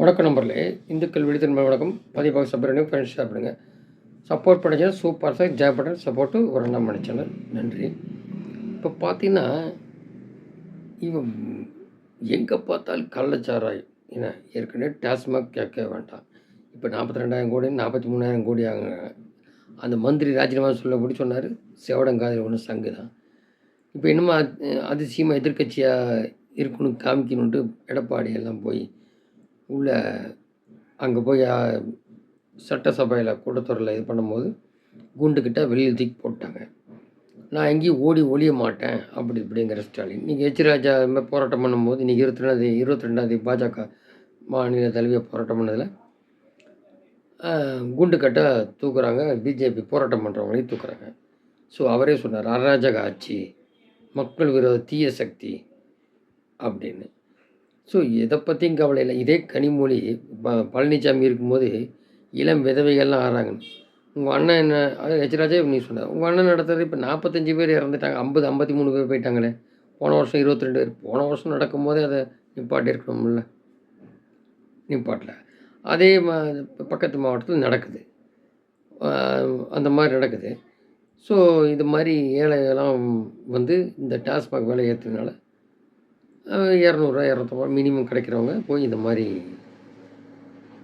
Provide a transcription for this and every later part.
வணக்கம் நம்பர்லே இந்துக்கள் விடுதலை வணக்கம். பதிவாக சப்பரணும் ஃப்ரெண்ட்ஸ் சாப்பிடுங்க சப்போர்ட் பண்ணிச்சா சூப்பர் சார் ஜெய பட்டன் சப்போர்ட்டு ஒரு அண்ணா நினச்சேன் நன்றி. இப்போ பார்த்தீங்கன்னா இவன் எங்கே பார்த்தாலும் கள்ளச்சாராயம். என்ன ஏற்கனவே டாஸ்மாக் கேட்க வேண்டாம். இப்போ நாற்பத்தி ரெண்டாயிரம் கோடி நாற்பத்தி மூணாயிரம் கோடி ஆகுங்க. அந்த மந்திரி ராஜினாமா சொல்லபடி சொன்னார்? செவடங்காதில் ஒன்று சங்கு தான். இப்போ இன்னமும் அதிசயமாக எதிர்க்கட்சியாக இருக்கணும் காமிக்கணுன்ட்டு எடப்பாடி எல்லாம் போய் உள்ளே அங்கே போய் சட்டசபையில் கூட்டத்தொடரில் இது பண்ணும்போது குண்டுக்கிட்ட வெளியில் தூக்கி போட்டாங்க. நான் எங்கேயும் ஓடி ஒளிய மாட்டேன். அப்படி இப்படிங்கிற ஸ்டாலின். நீங்கள் எச் ராஜா இது மாதிரி போராட்டம் பண்ணும்போது இன்றைக்கி இருபத்தி ரெண்டாவது இருபத்தி ரெண்டாவது பாஜக மாநில தலைவியை போராட்டம் பண்ணதில் குண்டு கட்ட தூக்குறாங்க. பிஜேபி போராட்டம் பண்ணுறவங்களையும் தூக்குறாங்க. ஸோ அவரே சொன்னார் அராஜக ஆட்சி மக்கள் விரோத தீய சக்தி அப்படின்னு. ஸோ எதை பற்றியும் கவலை இல்லை. இதே கனிமொழி ப பழனிசாமி இருக்கும்போது இளம் விதவைகள்லாம் ஆறாங்க. உங்கள் அண்ணன் என்ன ஹெச்ராஜே நீ சொன்னார் உங்கள் அண்ணன் நடத்துறது இப்போ நாற்பத்தஞ்சு பேர் இறந்துட்டாங்க. ஐம்பது ஐம்பத்தி மூணு பேர் போயிட்டாங்களே. போன வருஷம் இருபத்தி ரெண்டு பேர். போன வருஷம் நடக்கும்போதே அதை நிப்பாட்டி இருக்கணும்ல. நிப்பாட்டில். அதே மா பக்கத்து மாவட்டத்தில் நடக்குது. அந்த மாதிரி நடக்குது. ஸோ இது மாதிரி ஏழைகள்லாம் வந்து இந்த டாஸ்மாக் வேலை ஏற்றுனால இரநூறுவா இரநூத்தம்பது மினிமம் கிடைக்கிறவங்க போய் இந்த மாதிரி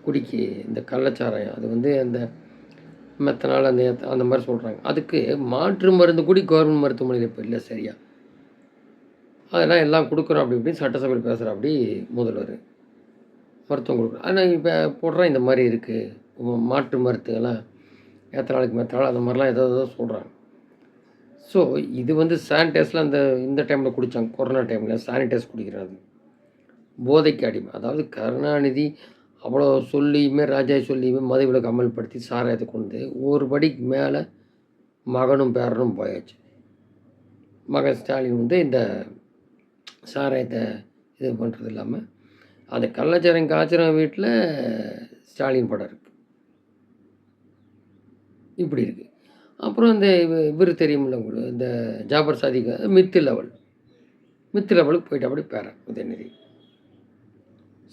குடிக்கி இந்த கள்ளச்சாராயம் அது வந்து அந்த மெத்தனால் அந்த அந்த மாதிரி சொல்கிறாங்க அதுக்கு மாற்று மருந்து கூடி கவர்மெண்ட் மருத்துவமனையில் இப்போ இல்லை சரியா. அதெல்லாம் எல்லாம் கொடுக்குறோம் அப்படி இப்படி சட்டசபையில் பேசுகிற அப்படி முதல்வர். மருத்துவம் கொடுக்குறோம் ஆனால் இப்போ போடுறோம் இந்த மாதிரி இருக்குது மாற்று மருத்துவெல்லாம் ஏத்தனாளுக்கு மெத்தனால் அந்த மாதிரிலாம் ஏதோ ஏதோ சொல்கிறாங்க ஸோ இது வந்து சானிடைஸில் அந்த இந்த டைமில் குடித்தாங்க கொரோனா டைமில் சானிடைஸ் குடிக்கிறது. போதைக்கு அடிமை. அதாவது கருணாநிதி அவ்வளோ சொல்லியுமே ராஜா சொல்லியுமே மதுவிலக்கு அமல்படுத்தி சாராயத்தை கொண்டு ஒரு படிக்கு மேலே மகனும் பேரனும் போயாச்சு. மகன் ஸ்டாலின் வந்து இந்த சாராயத்தை இது பண்ணுறது இல்லாமல் அந்த கள்ளச்சாரம் காய்ச்சரம் வீட்டில் ஸ்டாலின் படம் இருக்குது இப்படி இருக்குது அப்புறம் இந்த இவர் தெரியுமில்ல உங்களுக்கு? இந்த ஜாபர் சாதிக் மித்து லெவல். மித்து லெவலுக்கு போயிட்டு அப்படி பேரன் உதயநிதி.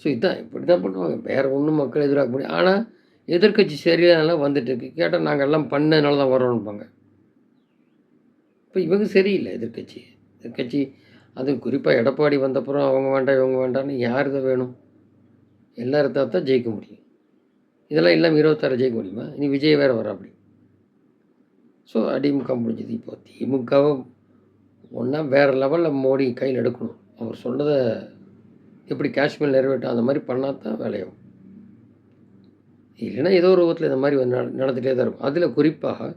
ஸோ இதுதான் இப்படி தான் பண்ணுவாங்க. வேறு ஒன்றும் மக்கள் எதிராக முடியும் ஆனால் எதிர்க்கட்சி சரியானால வந்துட்டு இருக்கு. கேட்டால் நாங்கள் எல்லாம் பண்ணனால தான் வரோம்பாங்க இப்போ இவங்க சரியில்லை எதிர்க்கட்சி. எதிர்க்கட்சி அது குறிப்பாக எடப்பாடி வந்தப்புறம் அவங்க வேண்டாம் இவங்க வேண்டாம்னு யார் இதை வேணும்? எல்லாரும் தான் ஜெயிக்க முடியும். இதெல்லாம் இல்லாமல் இருபத்தாறு ஜெயிக்க முடியுமா? இனி விஜய் வேறு வர அப்படி ஸோ அதிமுக முடிஞ்சது இப்போ. திமுகவை ஒன்றா வேறு லெவலில் மோடி கையில் எடுக்கணும். அவர் சொன்னதை எப்படி காஷ்மீர் நிறைவேற்றும் அந்த மாதிரி பண்ணால் தான் வேலையாகும். இல்லைன்னா ஏதோ ஒரு விதத்தில் இந்த மாதிரி வந்து நடந்துகிட்டே தான் இருக்கும். அதில் குறிப்பாக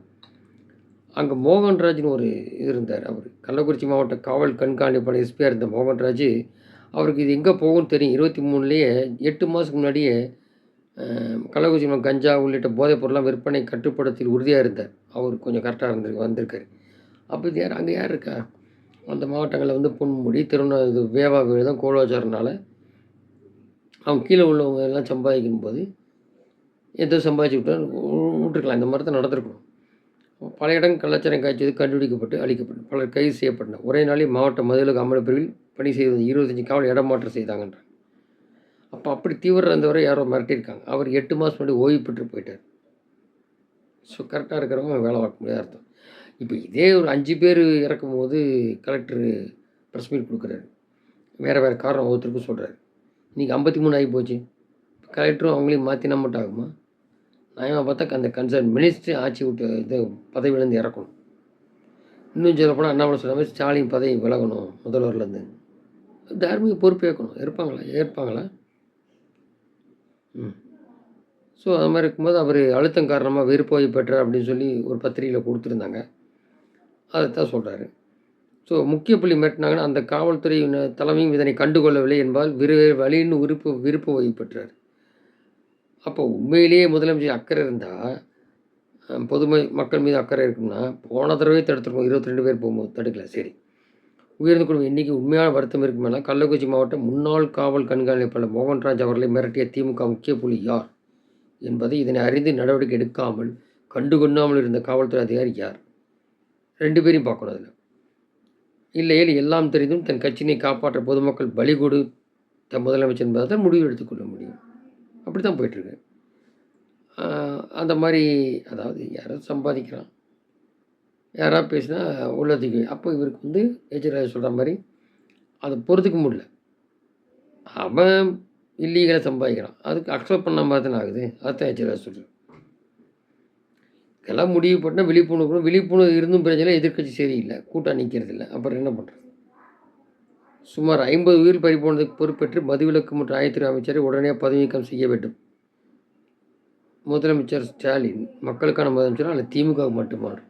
அங்கே மோகன்ராஜ்னு ஒரு இது இருந்தார் அவர். கள்ளக்குறிச்சி மாவட்ட காவல் கண்காணிப்பாளர் எஸ்பியாக இருந்த மோகன்ராஜ். அவருக்கு இது எங்கே போகும்னு தெரியும். இருபத்தி மூணுலேயே எட்டு மாதத்துக்கு முன்னாடியே கள்ளக்குறிச்சி மாவட்டம் கஞ்சா உள்ளிட்ட போதைப்பொருள்லாம் விற்பனை கட்டுப்படுத்தி உறுதியாக இருந்தார். அவர் கொஞ்சம் கரெக்டாக இருந்திருக்கு வந்திருக்காரு. அப்போ இது யார் அங்கே யார் இருக்கா? அந்த மாவட்டங்களில் வந்து பொன்முடி திருவண்ணா இது வேவா விழுதம் கோலாச்சாரனால அவங்க கீழே உள்ளவங்க எல்லாம் சம்பாதிக்கும் போது ஏதோ சம்பாதிச்சு விட்டு விட்டுருக்கலாம். இந்த மாதிரி தான் நடந்திருக்கணும் பல இடம் கலாச்சாரம் காய்ச்சது கண்டுபிடிக்கப்பட்டு அழிக்கப்பட்டு பலர் கைது செய்யப்பட்டனர். ஒரே நாளில் மாவட்ட மதுவிலக்கு அமலப்பிரிவில் பணி செய்வது இருபத்தஞ்சி காவல் இடமாற்றம் செய்தாங்கன்றாங்க அப்போ அப்படி தீவிர இருந்தவரை யாரோ மிரட்டியிருக்காங்க. அவர் எட்டு மாதம் முன்னாடி ஓய்வு பெற்று போயிட்டார். ஸோ கரெக்டாக இருக்கிறவங்க வேலை பார்க்க முடியாத அர்த்தம். இப்போ இதே ஒரு அஞ்சு பேர் இறக்கும் போது கலெக்டர் ப்ரெஸ் மீட் கொடுக்குறாரு. வேறு வேறு காரணம் ஒவ்வொருத்தருக்கும் சொல்கிறாரு இன்றைக்கி ஐம்பத்தி மூணு ஆகி போச்சு. கலெக்டரும் அவங்களையும் மாற்றினா மட்டும் ஆகுமா? நியாயமாக பார்த்தா அந்த கன்சர்ன் மினிஸ்டர் ஆட்சி விட்டு இது பதவியிலேருந்து இறக்கணும். இன்னும் சொல்லப்போனால் அண்ணாமலை சொன்ன மாதிரி ஸ்டாலின் பதவி விலகணும் முதல்வர்லேருந்து தார்மீக பொறுப்பு ஏற்கணும். இருப்பாங்களா? ஏற்பாங்களா? ஸோ அது மாதிரி இருக்கும்போது அவர் அழுத்தம் காரணமாக வெறுப்போய் பெற்றார் அப்படின்னு சொல்லி ஒரு பத்திரிகையில் கொடுத்துருந்தாங்க. அதைத்தான் சொல்கிறாரு ஸோ முக்கிய புள்ளி மிரட்டினாங்கன்னா அந்த காவல்துறை தலைமையும் இதனை கண்டுகொள்ளவில்லை என்பதால் விரு வழின்னு விருப்பு விருப்பு ஓய்வு பெற்றார். அப்போ உண்மையிலேயே முதலமைச்சர் அக்கறை இருந்தால் பொதுமை மக்கள் மீது அக்கறை இருக்கும்னா போன தடவை தடுத்துருக்கோம் இருபத்தி ரெண்டு பேர் போகும்போது தடுக்கல. சரி. உயர்ந்த குழுமம் எண்ணிக்கை உண்மையான வருத்தம் இருக்குமேனா கள்ளக்குறிச்சி மாவட்ட முன்னாள் காவல் கண்காணிப்பாளர் மோகன்ராஜ் அவர்களை மிரட்டிய திமுக முக்கிய புலி யார் என்பதை இதனை அறிந்து நடவடிக்கை எடுக்காமல் கண்டுகொள்ளாமல் இருந்த காவல்துறை அதிகாரி யார்? ரெண்டு பேரையும் பார்க்கணும் அதில். இல்லையேல் எல்லாம் தெரிந்தும் தன் கட்சியினை காப்பாற்ற பொதுமக்கள் பலி கொடுத்த தன் முதலமைச்சர் என்பதை தான் முடிவு எடுத்துக்கொள்ள முடியும். அப்படி தான் போயிட்டுருக்கு அந்த மாதிரி அதாவது யாராவது சம்பாதிக்கிறான் யாராவது பேசினா உள்ளதுக்கு. அப்போ இவருக்கு வந்து எஜராஜ் சொல்கிற மாதிரி அதை பொறுத்துக்க முடியல. அவன் இல்லீகலை சம்பாதிக்கிறான். அதுக்கு அக்செப்ட் பண்ண மாதிரி தானே ஆகுது. அதுதான் எஜராஜ் சொல்கிறேன் இதெல்லாம் முடிவு பண்ணால் விழிப்புணர்வு விழிப்புணர்வு இருந்தும் பிரச்சனை எதிர்க்கட்சி சரியில்லை. கூட்டம் நிற்கிறது இல்லை. அப்புறம் என்ன பண்ணுறது சுமார் ஐம்பது உயிர் பறிப்போனதுக்கு பொறுப்பேற்று மதுவிலக்கு மற்றும் ஆயத்திரை அமைச்சரை உடனே பதவி நீக்கம் செய்ய வேண்டும். முதலமைச்சர் ஸ்டாலின் மக்களுக்கான முதலமைச்சர் அல்ல திமுக மட்டுமாறும்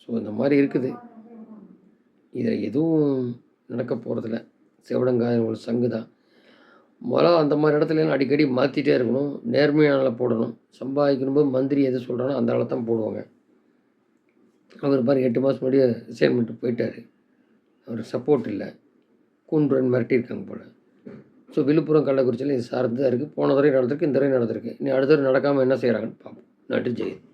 ஸோ இந்த மாதிரி இருக்குது. இதில் எதுவும் நடக்க போகிறதில்ல செவடங்காய ஒரு சங்கு தான். முதல்ல அந்த மாதிரி இடத்துல அடிக்கடி மாற்றிட்டே இருக்கணும். நேர்மையான போடணும். சம்பாதிக்கணும் போது மந்திரி எது சொல்கிறானோ அந்த ஆளை தான் போடுவாங்க. அவர் பாரு எட்டு மாதம் முன்னாடியே ரிசைன்மெண்ட்டு போயிட்டார். அவர் சப்போர்ட் இல்லை. கூண்டுரன் மிரட்டியிருக்காங்க போல். ஸோ விழுப்புரம் கள்ளக்குறிச்சியில் இது சார்ந்து தான் இருக்குது போன தடவை நடந்திருக்கு இந்த தடவை நடந்திருக்கு. இனி அடுத்த தடவை நடக்காமல் என்ன செய்கிறாங்கன்னு பார்ப்போம். நன்றி ஜெயந்த்